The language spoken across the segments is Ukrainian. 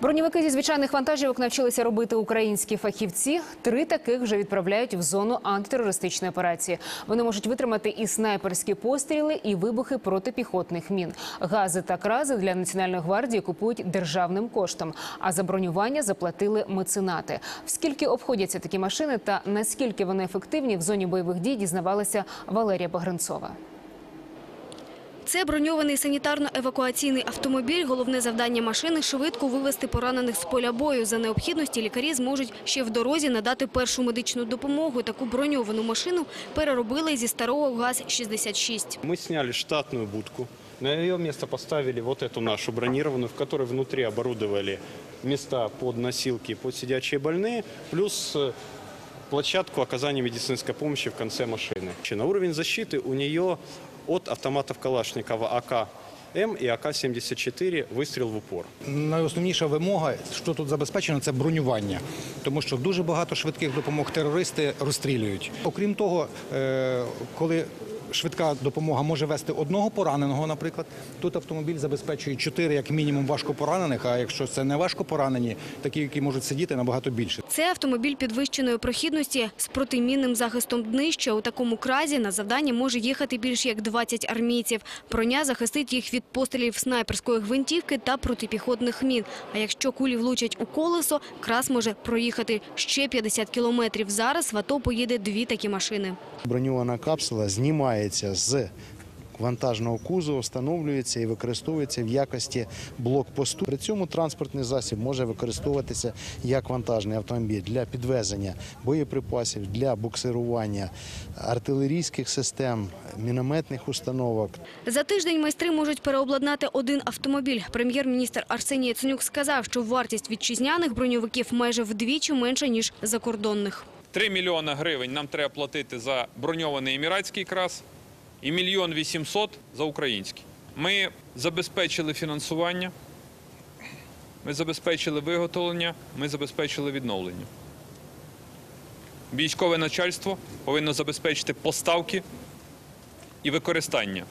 Броньовики зі звичайних вантажівок навчилися робити українські фахівці. Три таких вже відправляють в зону антитерористичної операції. Вони можуть витримати і снайперські постріли, і вибухи протипіхотних мін. Гази та крази для національної гвардії купують державним коштом. А за бронювання заплатили меценати. Скільки обходяться такі машини та наскільки вони ефективні в зоні бойових дій, дізнавалася Валерія Погранцова. Це броньований санітарно-евакуаційний автомобіль. Головне завдання машини – швидко вивести поранених з поля бою. За необхідності лікарі зможуть ще в дорозі надати першу медичну допомогу. Таку броньовану машину переробили зі старого ГАЗ-66. Мы сняли штатную будку. На ее место поставили вот эту нашу бронированную, в которой внутри оборудовали места под носилки, под сидячие больные, плюс э, площадку оказания медицинской помощи в конце машины. На уровень защиты у нее от автоматов Калашникова АК-М і АК-74 вистріл в упор. Найосновніша вимога, що тут забезпечено, це бронювання, тому що дуже багато швидких допомог терористи розстрілюють. Окрім того, е, коли швидка допомога може вести одного пораненого, наприклад, тут автомобіль забезпечує чотири, як мінімум, важко поранених. А якщо це не важко поранені, такі, які можуть сидіти, набагато більше. Це автомобіль підвищеної прохідності з протимінним захистом днища. У такому кразі на завдання може їхати більш як 20 армійців. Броня захистить їх від пострілів снайперської гвинтівки та протипіхотних мін. А якщо кулі влучать у колесо, крас може проїхати ще 50 кілометрів. Зараз в АТО поїде дві такі машини. Броньована капсула знімається з вантажного кузова, встановлюється і використовується в якості блокпосту. При цьому транспортний засіб може використовуватися як вантажний автомобіль для підвезення боєприпасів, для буксирування артилерійських систем, мінометних установок. За тиждень майстри можуть переобладнати один автомобіль. Прем'єр-міністр Арсеній Яценюк сказав, що вартість вітчизняних броньовиків майже вдвічі менша, ніж закордонних. 3 мільйони гривень нам треба платити за броньований еміратський крас і мільйон 800 за український. Ми забезпечили фінансування, ми забезпечили виготовлення, ми забезпечили відновлення. Військове начальство повинно забезпечити поставки і використання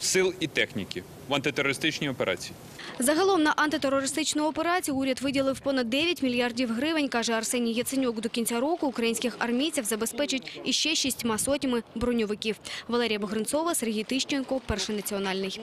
сил і техніки в антитерористичній операції. Загалом на антитерористичну операцію уряд виділив понад 9 мільярдів гривень, каже Арсеній Яценюк. До кінця року українських армійців забезпечать іще шістьма сотнями броньовиків. Валерія Богринцова, Сергій Тищенко, Перший національний.